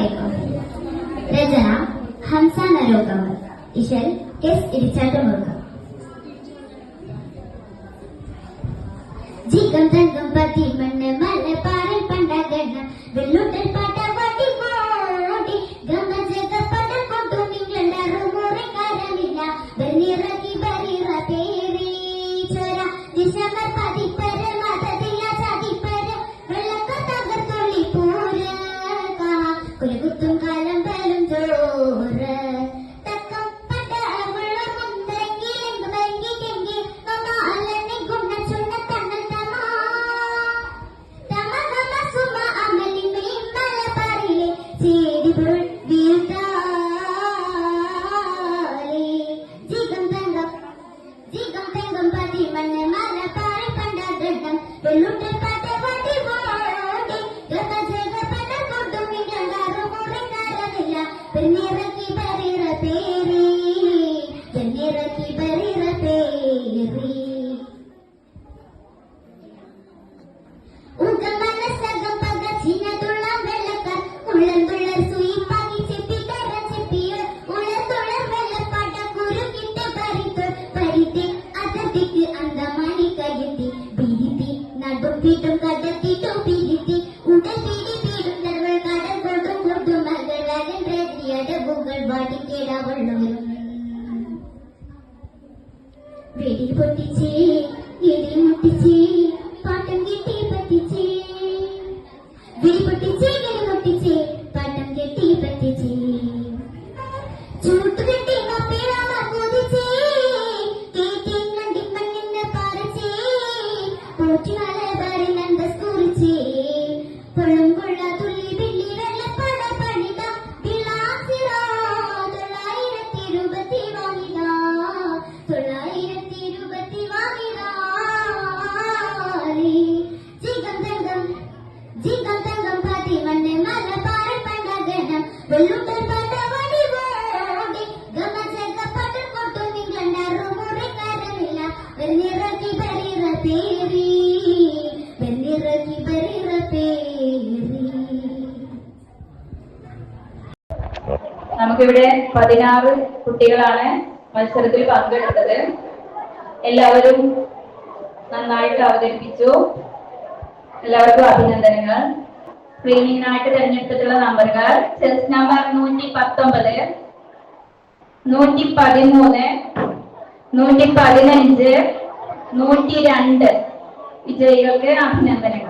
വായിക്കുന്നത് രചന ഹംസ നരോത്തമൻ. ഇശൽ എസ് ഇടിച്ചാട്ടമുറുക്കം ജിക്കം തങ്കം പതി മണ്ണ് മലപ്പാറൽ പണ്ടകണ്ണം വെള്ളു The look പാട്ടിക്കേടാവുള്ളവരും വെടി പൊട്ടിച്ചേ ഇടി മുട്ടിച്ചേ പാട്ടം കെട്ടി പറ്റിച്ചേ വെടി പൊട്ടിച്ചേ വെടി പൊട്ടിച്ചേ പാട്ടം കെട്ടി പറ്റിച്ചേ ചൂട്ടുകെട്ടി പാരച്ചേ പോറ്റുകാലെ പറയുന്നുണ്ട് സ്കൂളിച്ചേ പൊള്ളും നമുക്കിവിടെ പതിനാറ് കുട്ടികളാണ് മത്സരത്തിൽ പങ്കെടുത്തത്. എല്ലാവരും നന്നായിട്ട് അവതരിപ്പിച്ചു. എല്ലാവർക്കും അഭിനന്ദനങ്ങൾ. സ്ക്രീനിങ്ങിനായിട്ട് തിരഞ്ഞെടുത്തിട്ടുള്ള നമ്പറുകൾ. സെൽസ് നമ്പർ നൂറ്റി പത്തൊമ്പത് നൂറ്റി പതിമൂന്ന് നൂറ്റി പതിനഞ്ച് നൂറ്റി രണ്ട് വിജയികൾക്ക് അഭിനന്ദനങ്ങൾ.